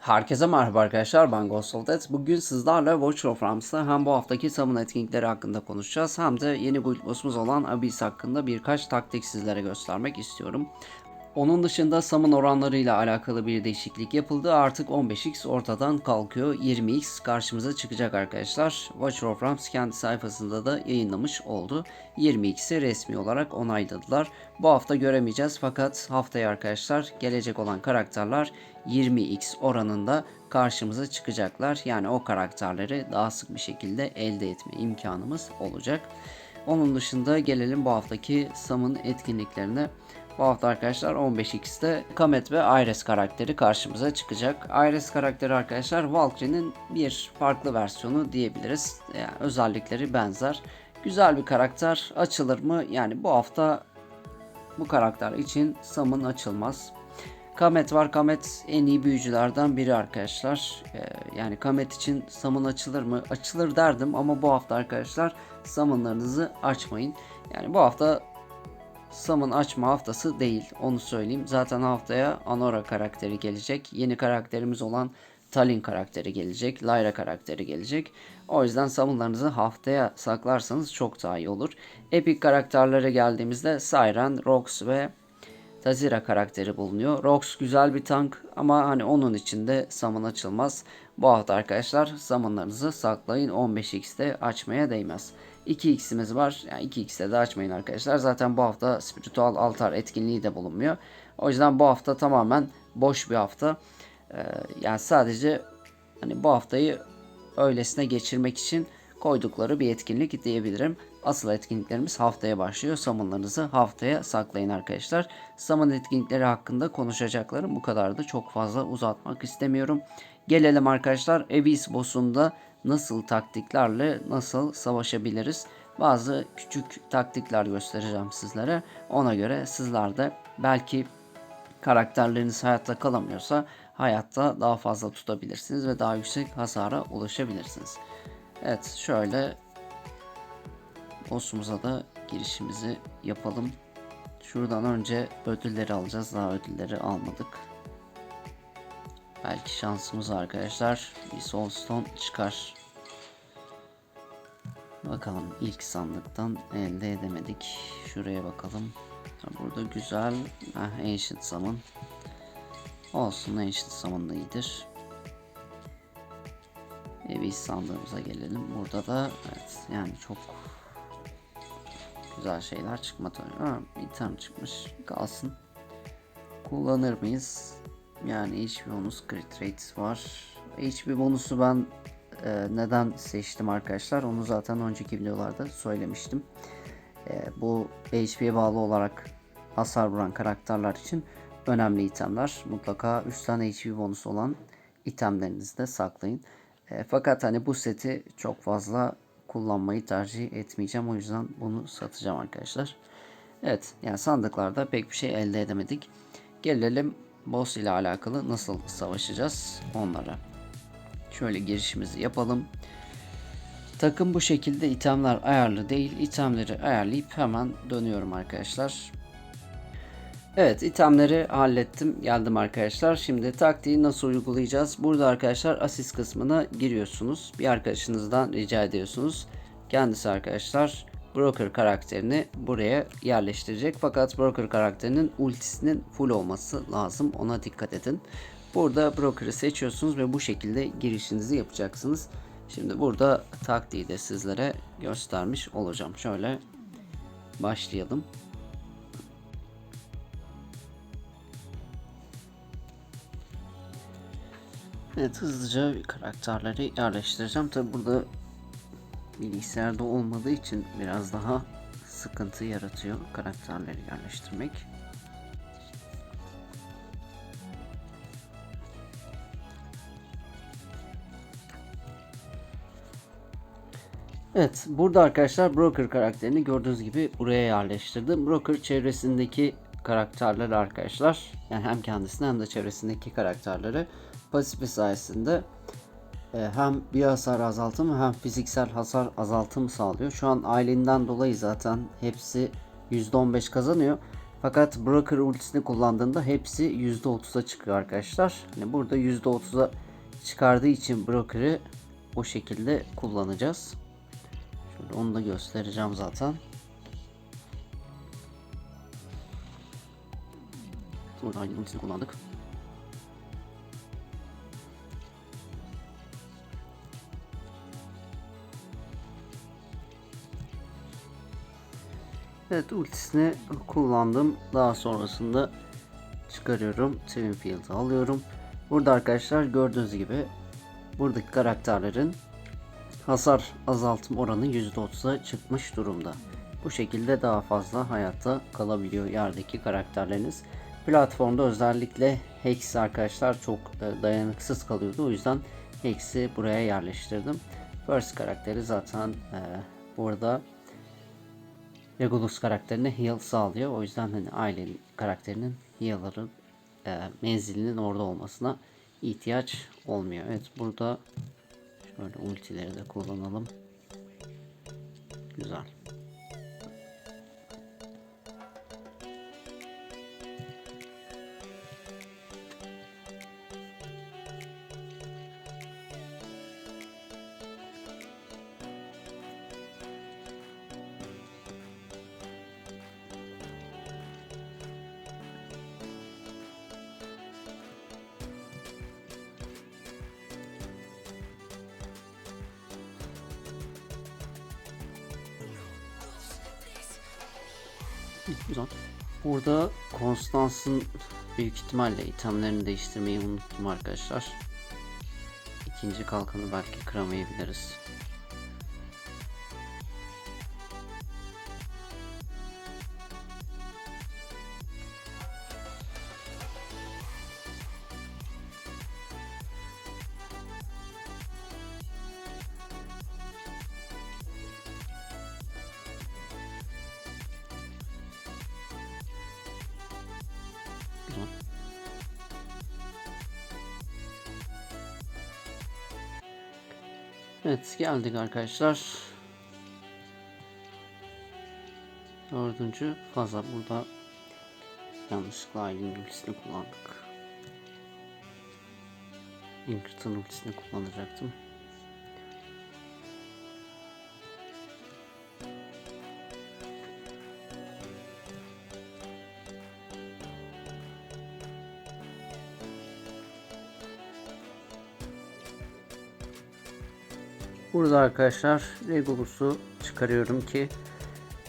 Herkese merhaba arkadaşlar ben Death. Bugün sizlerle Watch of Rams'ta hem bu haftaki summon etkinlikleri hakkında konuşacağız hem de yeni build boss'umuz olan Abyss hakkında birkaç taktik sizlere göstermek istiyorum. Onun dışında summon oranlarıyla alakalı bir değişiklik yapıldı. Artık 15x ortadan kalkıyor. 20x karşımıza çıkacak arkadaşlar. Watcher of Rams kendi sayfasında da yayınlamış oldu. 20x'i resmi olarak onayladılar. Bu hafta göremeyeceğiz fakat haftaya arkadaşlar gelecek olan karakterler 20x oranında karşımıza çıkacaklar. Yani o karakterleri daha sık bir şekilde elde etme imkanımız olacak. Onun dışında gelelim bu haftaki summon etkinliklerine. Bu hafta arkadaşlar 15x'te Kamet ve Iris karakteri karşımıza çıkacak. Iris karakteri arkadaşlar Valkyrie'nin bir farklı versiyonu diyebiliriz. Yani özellikleri benzer. Güzel bir karakter. Açılır mı? Yani bu hafta bu karakter için summon açılmaz. Kamet var. Kamet en iyi büyücülerden biri arkadaşlar. Ee, yani Kamet için summon açılır mı? Açılır derdim ama bu hafta arkadaşlar summonlarınızı açmayın. Yani bu hafta Summon açma haftası değil onu söyleyeyim. Zaten haftaya Anora karakteri gelecek. Yeni karakterimiz olan Talin karakteri gelecek. Lyra karakteri gelecek. O yüzden summonlarınızı haftaya saklarsanız çok daha iyi olur. Epic karakterlere geldiğimizde Siren, Rox ve Tazira karakteri bulunuyor. Rox güzel bir tank ama hani onun içinde summon açılmaz. Bu hafta arkadaşlar summonlarınızı saklayın 15x'te açmaya değmez. 2x'imiz var. Yani 2x'te de açmayın arkadaşlar. Zaten bu hafta spiritual altar etkinliği de bulunmuyor. O yüzden bu hafta tamamen boş bir hafta. Ee, yani sadece hani bu haftayı öylesine geçirmek için koydukları bir etkinlik diyebilirim. Asıl etkinliklerimiz haftaya başlıyor. Summonlarınızı haftaya saklayın arkadaşlar. Summon etkinlikleri hakkında konuşacaklarım bu kadardı. Çok fazla uzatmak istemiyorum. Gelelim arkadaşlar Abyss boss'unda nasıl taktiklerle nasıl savaşabiliriz? Bazı küçük taktikler göstereceğim sizlere. Ona göre sizler de belki karakterleriniz hayatta kalamıyorsa hayatta daha fazla tutabilirsiniz ve daha yüksek hasara ulaşabilirsiniz. Evet şöyle boss'umuza da girişimizi yapalım. Şuradan önce ödülleri alacağız. Daha ödülleri almadık. Belki şansımız arkadaşlar. Bir soulstone çıkar. Bakalım ilk sandıktan elde edemedik. Şuraya bakalım. Burada güzel. Heh, Ancient Summon. Olsun Ancient Summon da iyidir. Evi sandığımıza gelelim. Burada da evet yani çok güzel şeyler çıkmadı. Ha, bir tane çıkmış. Kalsın. Kullanır mıyız? Yani HP bonus crit rate var. HP bonusu ben e, neden seçtim arkadaşlar? Onu zaten önceki videolarda söylemiştim. E, bu HP'ye bağlı olarak hasar vuran karakterler için önemli itemler. Mutlaka 3 tane HP bonusu olan itemlerinizi de saklayın. E, fakat hani bu seti çok fazla kullanmayı tercih etmeyeceğim. O yüzden bunu satacağım arkadaşlar. Evet yani sandıklarda pek bir şey elde edemedik. Gelelim boss ile alakalı nasıl savaşacağız onlara. Şöyle girişimizi yapalım. Takım bu şekilde itemler ayarlı değil. İtemleri ayarlayıp hemen dönüyorum arkadaşlar. Evet itemleri hallettim. Geldim arkadaşlar. Şimdi taktiği nasıl uygulayacağız? Burada arkadaşlar asist kısmına giriyorsunuz. Bir arkadaşınızdan rica ediyorsunuz. Kendisi arkadaşlar Broker karakterini buraya yerleştirecek. Fakat Broker karakterinin ultisinin full olması lazım. Ona dikkat edin. Burada Broker'ı seçiyorsunuz ve bu şekilde girişinizi yapacaksınız. Şimdi burada taktiği de sizlere göstermiş olacağım. Şöyle başlayalım. Evet hızlıca karakterleri yerleştireceğim. Tabi burada bilgisayarda olmadığı için biraz daha sıkıntı yaratıyor karakterleri yerleştirmek. Evet burada arkadaşlar Broker karakterini gördüğünüz gibi buraya yerleştirdim. Broker çevresindeki karakterler arkadaşlar yani hem kendisine hem de çevresindeki karakterleri pasifi sayesinde e, hem bir hasar azaltımı hem fiziksel hasar azaltımı sağlıyor. Şu an ailenden dolayı zaten hepsi %15 kazanıyor. Fakat Broker ultisini kullandığında hepsi %30'a çıkıyor arkadaşlar. Hani burada %30'a çıkardığı için Broker'ı o şekilde kullanacağız. Şöyle onu da göstereceğim zaten. Burada aynı ultisini kullandık. Evet ultisini kullandım. Daha sonrasında çıkarıyorum. Twin Field'ı alıyorum. Burada arkadaşlar gördüğünüz gibi buradaki karakterlerin hasar azaltım oranı %30'a çıkmış durumda. Bu şekilde daha fazla hayatta kalabiliyor yerdeki karakterleriniz. Platformda özellikle Hex arkadaşlar çok dayanıksız kalıyordu. O yüzden Hex'i buraya yerleştirdim. First karakteri zaten e, burada Regulus karakterine heal sağlıyor. O yüzden hani ailenin karakterinin heal'ların e, menzilinin orada olmasına ihtiyaç olmuyor. Evet burada şöyle ultileri de kullanalım. Güzel. Burada Konstans'ın büyük ihtimalle itemlerini değiştirmeyi unuttum arkadaşlar. İkinci kalkanı belki kıramayabiliriz. Evet geldik arkadaşlar. Dördüncü faza burada yanlışlıkla Aylin ultisini kullandık. Ingrid'in ultisini kullanacaktım. Burada arkadaşlar Regulus'u çıkarıyorum ki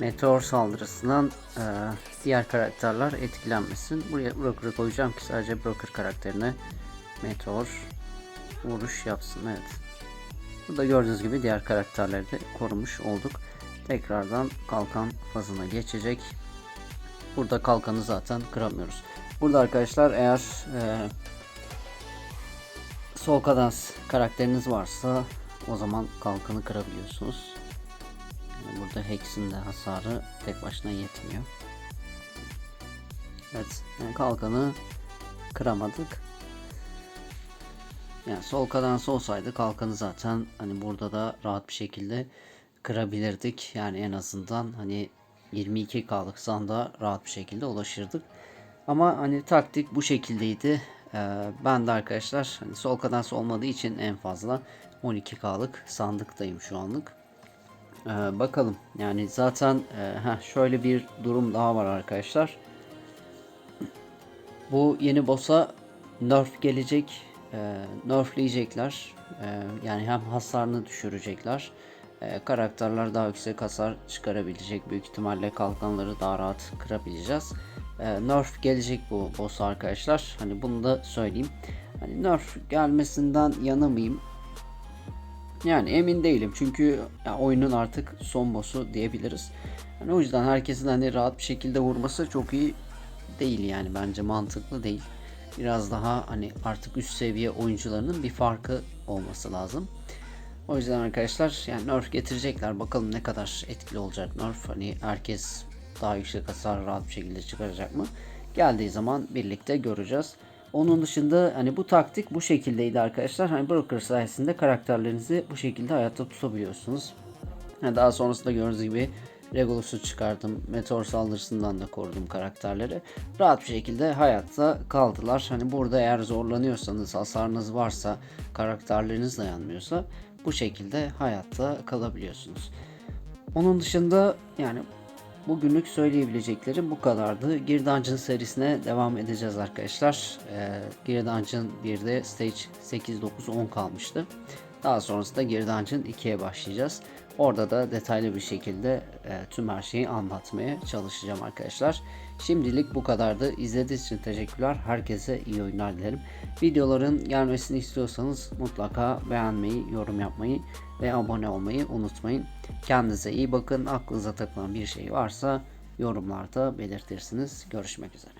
meteor saldırısından e, diğer karakterler etkilenmesin. Buraya Broker'ı koyacağım ki sadece Broker karakterine meteor vuruş yapsın. Evet. Burada gördüğünüz gibi diğer karakterleri de korumuş olduk. Tekrardan kalkan fazına geçecek. Burada kalkanı zaten kıramıyoruz. Burada arkadaşlar eğer e, sol kadans karakteriniz varsa o zaman kalkanı kırabiliyorsunuz. Yani burada Hex'in de hasarı tek başına yetmiyor. Evet, yani kalkanı kıramadık. Yani sol kadans olsaydı kalkanı zaten hani burada da rahat bir şekilde kırabilirdik. Yani en azından hani 22K'lık sanda rahat bir şekilde ulaşırdık. Ama hani taktik bu şekildeydi. Ee, ben de arkadaşlar hani sol kadans olmadığı için en fazla 12K'lık sandıktayım şu anlık. Ee, bakalım yani zaten e, heh, şöyle bir durum daha var arkadaşlar. Bu yeni boss'a nerf gelecek. E, nerfleyecekler. E, yani hem hasarını düşürecekler. E, karakterler daha yüksek hasar çıkarabilecek. Büyük ihtimalle kalkanları daha rahat kırabileceğiz. E, nerf gelecek bu boss arkadaşlar. Hani bunu da söyleyeyim. Hani nerf gelmesinden yanamayayım. Yani emin değilim çünkü ya, oyunun artık son boss'u diyebiliriz. Yani o yüzden herkesin hani rahat bir şekilde vurması çok iyi değil yani bence mantıklı değil. Biraz daha hani artık üst seviye oyuncularının bir farkı olması lazım. O yüzden arkadaşlar yani nerf getirecekler. Bakalım ne kadar etkili olacak nerf. Hani herkes daha yüksek hasar rahat bir şekilde çıkaracak mı? Geldiği zaman birlikte göreceğiz. Onun dışında hani bu taktik bu şekildeydi arkadaşlar. Hani broker sayesinde karakterlerinizi bu şekilde hayatta tutabiliyorsunuz. Yani daha sonrasında gördüğünüz gibi Regulus'u çıkardım. Meteor saldırısından da korudum karakterleri. Rahat bir şekilde hayatta kaldılar. Hani burada eğer zorlanıyorsanız, hasarınız varsa, karakterleriniz dayanmıyorsa bu şekilde hayatta kalabiliyorsunuz. Onun dışında yani bugünlük söyleyebileceklerim bu kadardı. Dungeon serisine devam edeceğiz arkadaşlar. Gear Dungeon 1'de Stage 8, 9, 10 kalmıştı. Daha sonrasında Dungeon 2'ye başlayacağız. Orada da detaylı bir şekilde e, tüm her şeyi anlatmaya çalışacağım arkadaşlar. Şimdilik bu kadardı. İzlediğiniz için teşekkürler. Herkese iyi oyunlar dilerim. Videoların gelmesini istiyorsanız mutlaka beğenmeyi, yorum yapmayı ve abone olmayı unutmayın. Kendinize iyi bakın. Aklınıza takılan bir şey varsa yorumlarda belirtirsiniz. Görüşmek üzere.